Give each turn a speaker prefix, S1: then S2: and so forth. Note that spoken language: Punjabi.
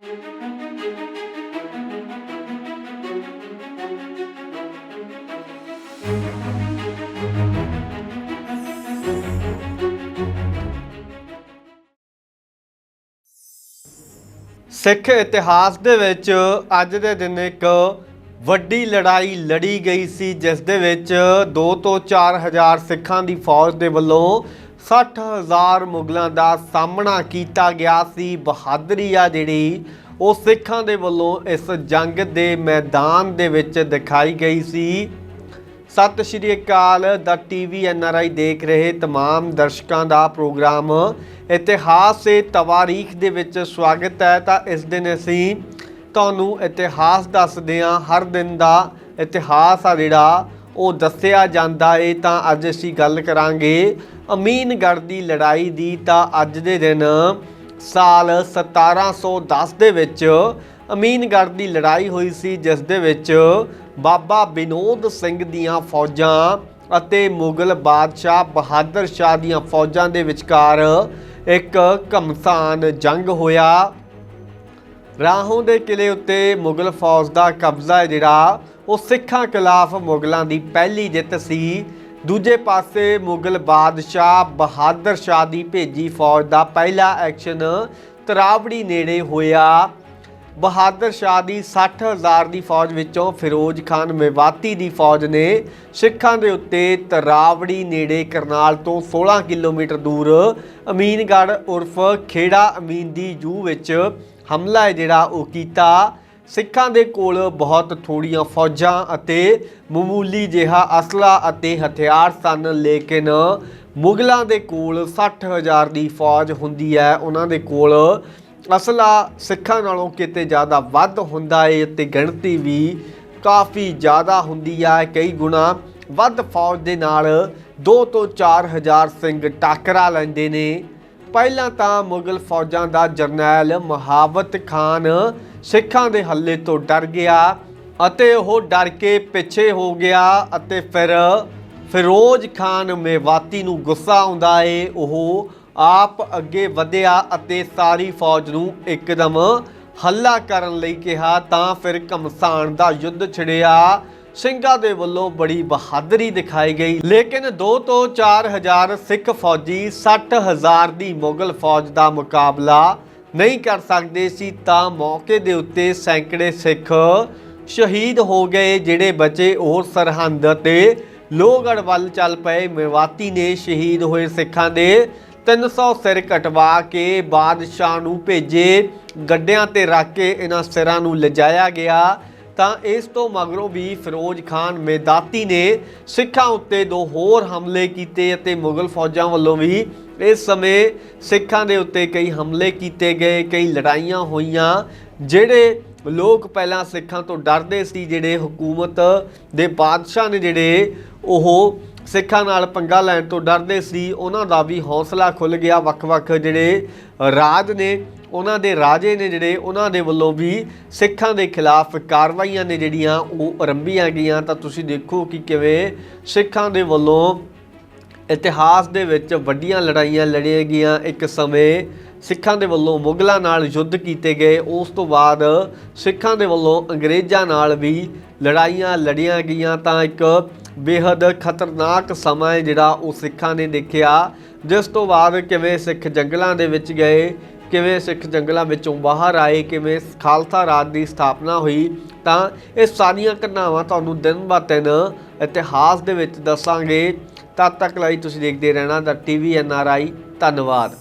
S1: ਸਿੱਖ ਇਤਿਹਾਸ ਦੇ ਵਿੱਚ ਅੱਜ ਦੇ ਦਿਨ ਇੱਕ ਵੱਡੀ ਲੜਾਈ ਲੜੀ ਗਈ ਸੀ, ਜਿਸ ਦੇ ਵਿੱਚ 2 ਤੋਂ 4000 ਸਿੱਖਾਂ ਦੀ ਫੌਜ ਦੇ ਵੱਲੋਂ 60000 ਮੁਗਲਾਂ ਦਾ ਸਾਹਮਣਾ ਕੀਤਾ ਗਿਆ ਸੀ ਬਹਾਦਰੀ ਆ ਜਿਹੜੀ ਉਹ ਸਿੱਖਾਂ ਦੇ ਵੱਲੋਂ ਇਸ ਜੰਗ ਦੇ ਮੈਦਾਨ ਦੇ ਵਿੱਚ ਦਿਖਾਈ ਗਈ ਸੀ ਸਤਿ ਸ਼੍ਰੀ ਅਕਾਲ ਦਾ ਟੀਵੀ ਐਨਆਰਆਈ ਦੇਖ ਰਹੇ तमाम ਦਰਸ਼ਕਾਂ ਦਾ ਪ੍ਰੋਗਰਾਮ ਇਤਿਹਾਸ ਸੇ ਤਵਾਰੀਖ ਦੇ ਵਿੱਚ ਸਵਾਗਤ ਹੈ ਤਾਂ ਇਸ ਦਿਨ ਅਸੀਂ ਤੁਹਾਨੂੰ ਇਤਿਹਾਸ ਦੱਸਦੇ ਹਾਂ ਹਰ ਦਿਨ ਦਾ ਇਤਿਹਾਸ ਆ ਜਿਹੜਾ ਉਹ ਦੱਸਿਆ ਜਾਂਦਾ ਏ, ਤਾਂ ਅੱਜ ਅਸੀਂ ਗੱਲ ਕਰਾਂਗੇ ਅਮੀਨਗੜ੍ਹ ਦੀ ਲੜਾਈ ਦੀ। ਤਾਂ ਅੱਜ ਦੇ ਦਿਨ ਸਾਲ 1710 ਦੇ ਵਿੱਚ ਅਮੀਨਗੜ੍ਹ ਦੀ ਲੜਾਈ ਹੋਈ ਸੀ, ਜਿਸ ਦੇ ਵਿੱਚ ਬਾਬਾ ਵਿਨੋਦ ਸਿੰਘ ਦੀਆਂ ਫੌਜਾਂ ਅਤੇ ਮੁਗਲ ਬਾਦਸ਼ਾਹ ਬਹਾਦਰ ਸ਼ਾਹ ਦੀਆਂ ਫੌਜਾਂ ਦੇ ਵਿਚਕਾਰ ਇੱਕ ਘਮਸਾਨ ਜੰਗ ਹੋਇਆ। ਰਾਹੋਂ ਦੇ ਕਿਲੇ ਉੱਤੇ ਮੁਗਲ ਫੌਜ ਦਾ ਕਬਜ਼ਾ ਹੈ ਜਿਹੜਾ, ਉਹ ਸਿੱਖਾਂ ਖਿਲਾਫ ਮੁਗਲਾਂ ਦੀ ਪਹਿਲੀ ਜਿੱਤ ਸੀ। ਦੂਜੇ ਪਾਸੇ ਮੁਗਲ ਬਾਦਸ਼ਾਹ ਬਹਾਦਰ ਸ਼ਾਹ ਦੀ ਭੇਜੀ ਫੌਜ ਦਾ ਪਹਿਲਾ ਐਕਸ਼ਨ ਤਰਾਵੜੀ ਨੇੜੇ ਹੋਇਆ। ਬਹਾਦਰ ਸ਼ਾਹ ਦੀ 60000 ਦੀ ਫੌਜ ਵਿੱਚੋਂ ਫਿਰੋਜ਼ ਖਾਨ ਮੇਵਾਤੀ ਦੀ ਫੌਜ ਨੇ ਸਿੱਖਾਂ ਦੇ ਉੱਤੇ ਤਰਾਵੜੀ ਨੇੜੇ ਕਰਨਾਲ ਤੋਂ 16 ਕਿਲੋਮੀਟਰ ਦੂਰ ਅਮੀਨਗੜ੍ਹ ਉਰਫ ਖੇੜਾ ਅਮੀਨ ਦੀ ਜੂ ਵਿੱਚ ਹਮਲਾ ਹੈ ਜਿਹੜਾ ਉਹ ਕੀਤਾ। ਸਿੱਖਾਂ ਦੇ ਕੋਲ ਬਹੁਤ ਥੋੜੀਆਂ ਫੌਜਾਂ ਅਤੇ ਮਾਮੂਲੀ ਜਿਹਾ ਅਸਲਾ ਅਤੇ ਹਥਿਆਰ ਸਨ, ਲੇਕਿਨ ਮੁਗਲਾਂ ਦੇ ਕੋਲ 60000 ਦੀ ਫੌਜ ਹੁੰਦੀ ਹੈ। ਉਹਨਾਂ ਦੇ ਕੋਲ ਅਸਲਾ ਸਿੱਖਾਂ ਨਾਲੋਂ ਕਿਤੇ ਜ਼ਿਆਦਾ ਵੱਧ ਹੁੰਦਾ ਏ ਤੇ ਗਿਣਤੀ ਵੀ ਕਾਫੀ ਜ਼ਿਆਦਾ ਹੁੰਦੀ ਹੈ ਕਈ ਗੁਣਾ ਵੱਧ ਫੌਜ ਦੇ ਨਾਲ 2 ਤੋਂ 4000 ਸਿੰਘ ਟਾਕਰਾ ਲੈਂਦੇ ਨੇ। ਪਹਿਲਾਂ ਤਾਂ ਮੁਗਲ ਫੌਜਾਂ ਦਾ ਜਰਨੈਲ ਮਹਾਵਤ ਖਾਨ ਸਿੱਖਾਂ ਦੇ ਹੱਲੇ ਤੋਂ ਡਰ ਗਿਆ ਅਤੇ ਉਹ ਡਰ ਕੇ ਪਿੱਛੇ ਹੋ ਗਿਆ ਅਤੇ ਫਿਰ ਫਿਰੋਜ਼ ਖਾਨ ਮੇਵਾਤੀ ਨੂੰ ਗੁੱਸਾ ਆਉਂਦਾ ਏ। ਉਹ ਆਪ ਅੱਗੇ ਵਧਿਆ ਅਤੇ ਸਾਰੀ ਫੌਜ ਨੂੰ ਇੱਕਦਮ ਹੱਲਾ ਕਰਨ ਲਈ ਕਿਹਾ, ਤਾਂ ਫਿਰ ਘਮਸਾਨ ਦਾ ਯੁੱਧ ਛਿੜਿਆ। ਸਿੰਘਾਂ ਦੇ ਵੱਲੋਂ ਬੜੀ ਬਹਾਦਰੀ ਦਿਖਾਈ ਗਈ। ਲੇਕਿਨ 2 ਤੋਂ 4000 ਸਿੱਖ ਫੌਜੀ 60000 ਦੀ ਮੁਗਲ ਫੌਜ ਦਾ ਮੁਕਾਬਲਾ ਨਹੀਂ ਕਰ ਸਕਦੇ ਸੀ, ਤਾਂ ਮੌਕੇ ਦੇ ਉੱਤੇ ਸੈਂਕੜੇ ਸਿੱਖ ਸ਼ਹੀਦ ਹੋ ਗਏ, ਜਿਹੜੇ ਬਚੇ ਉਹ ਸਰਹੰਦ ਤੇ ਲੋਹਗੜ੍ਹ ਵੱਲ ਚੱਲ ਪਏ। ਮੇਵਾਤੀ ਨੇ ਸ਼ਹੀਦ ਹੋਏ ਸਿੱਖਾਂ ਦੇ 300 ਸਿਰ ਕਟਵਾ ਕੇ ਬਾਦਸ਼ਾਹ ਨੂੰ ਭੇਜੇ। ਗੱਡਿਆਂ ਤੇ ਰੱਖ ਕੇ ਇਹਨਾਂ ਸਿਰਾਂ ਨੂੰ ਲਿਜਾਇਆ ਗਿਆ। ਤਾਂ ਇਸ ਤੋਂ ਮਗਰੋਂ ਵੀ ਫਿਰੋਜ਼ ਖਾਨ ਮੇਦਾਤੀ ਨੇ ਸਿੱਖਾਂ ਉੱਤੇ ਦੋ ਹੋਰ ਹਮਲੇ ਕੀਤੇ ਅਤੇ ਮੁਗਲ ਫੌਜਾਂ ਵੱਲੋਂ ਵੀ ਇਸ ਸਮੇਂ ਸਿੱਖਾਂ ਦੇ ਉੱਤੇ ਕਈ ਹਮਲੇ ਕੀਤੇ ਗਏ, ਕਈ ਲੜਾਈਆਂ ਹੋਈਆਂ, ਜਿਹੜੇ ਲੋਕ ਪਹਿਲਾਂ ਸਿੱਖਾਂ ਤੋਂ ਡਰਦੇ ਸੀ, ਜਿਹੜੇ ਹਕੂਮਤ ਦੇ ਬਾਦਸ਼ਾਹ ਨੇ ਜਿਹੜੇ ਉਹ ਸਿੱਖਾਂ ਨਾਲ ਪੰਗਾ ਲੈਣ ਤੋਂ ਡਰਦੇ ਸੀ, ਉਹਨਾਂ ਦਾ ਵੀ ਹੌਸਲਾ ਖੁੱਲ ਗਿਆ। ਵੱਖ-ਵੱਖ ਜਿਹੜੇ ਰਾਜ ਨੇ, ਉਹਨਾਂ ਦੇ ਰਾਜੇ ਨੇ ਜਿਹੜੇ, ਉਹਨਾਂ ਦੇ ਵੱਲੋਂ ਵੀ ਸਿੱਖਾਂ ਦੇ ਖਿਲਾਫ ਕਾਰਵਾਈਆਂ ਨੇ ਜਿਹੜੀਆਂ ਉਹ ਆਰੰਭੀਆਂ ਗਈਆਂ। ਤਾਂ ਤੁਸੀਂ ਦੇਖੋ ਕਿ ਕਿਵੇਂ ਸਿੱਖਾਂ ਦੇ ਵੱਲੋਂ ਇਤਿਹਾਸ ਦੇ ਵਿੱਚ ਵੱਡੀਆਂ ਲੜਾਈਆਂ ਲੜੀਆਂ ਗਈਆਂ। ਇੱਕ ਸਮੇਂ ਸਿੱਖਾਂ ਦੇ ਵੱਲੋਂ ਮੁਗਲਾਂ ਨਾਲ ਯੁੱਧ ਕੀਤੇ ਗਏ। ਉਸ ਤੋਂ ਬਾਅਦ ਸਿੱਖਾਂ ਦੇ ਵੱਲੋਂ ਅੰਗਰੇਜ਼ਾਂ ਨਾਲ ਵੀ ਲੜਾਈਆਂ ਲੜੀਆਂ ਗਈਆਂ। ਤਾਂ ਇੱਕ ਬੇहद ਖਤਰਨਾਕ ਸਮਾਂ ਹੈ ਜਿਹੜਾ ਉਹ ਸਿੱਖਾਂ ਨੇ ਦੇਖਿਆ। ਜਿਸ ਤੋਂ ਬਾਅਦ ਕਿਵੇਂ ਸਿੱਖ ਜੰਗਲਾਂ ਦੇ ਵਿੱਚ ਗਏ, ਕਿਵੇਂ ਸਿੱਖ ਜੰਗਲਾਂ ਵਿੱਚੋਂ ਬਾਹਰ ਆਏ, ਕਿਵੇਂ ਖਾਲਸਾ ਰਾਜ ਦੀ ਸਥਾਪਨਾ ਹੋਈ, ਤਾਂ ਇਹ ਸਾਰੀਆਂ ਘਟਨਾਵਾਂ ਤੁਹਾਨੂੰ ਦਿਨ ਬਾ ਦਿਨ ਇਤਿਹਾਸ ਦੇ ਵਿੱਚ ਦੱਸਾਂਗੇ। ਤਦ ਤੱਕ ਲਈ ਤੁਸੀਂ ਦੇਖਦੇ ਰਹਿਣਾ ਦਾ ਟੀਵੀ ਐਨ ਆਰ ਆਈ ਧੰਨਵਾਦ।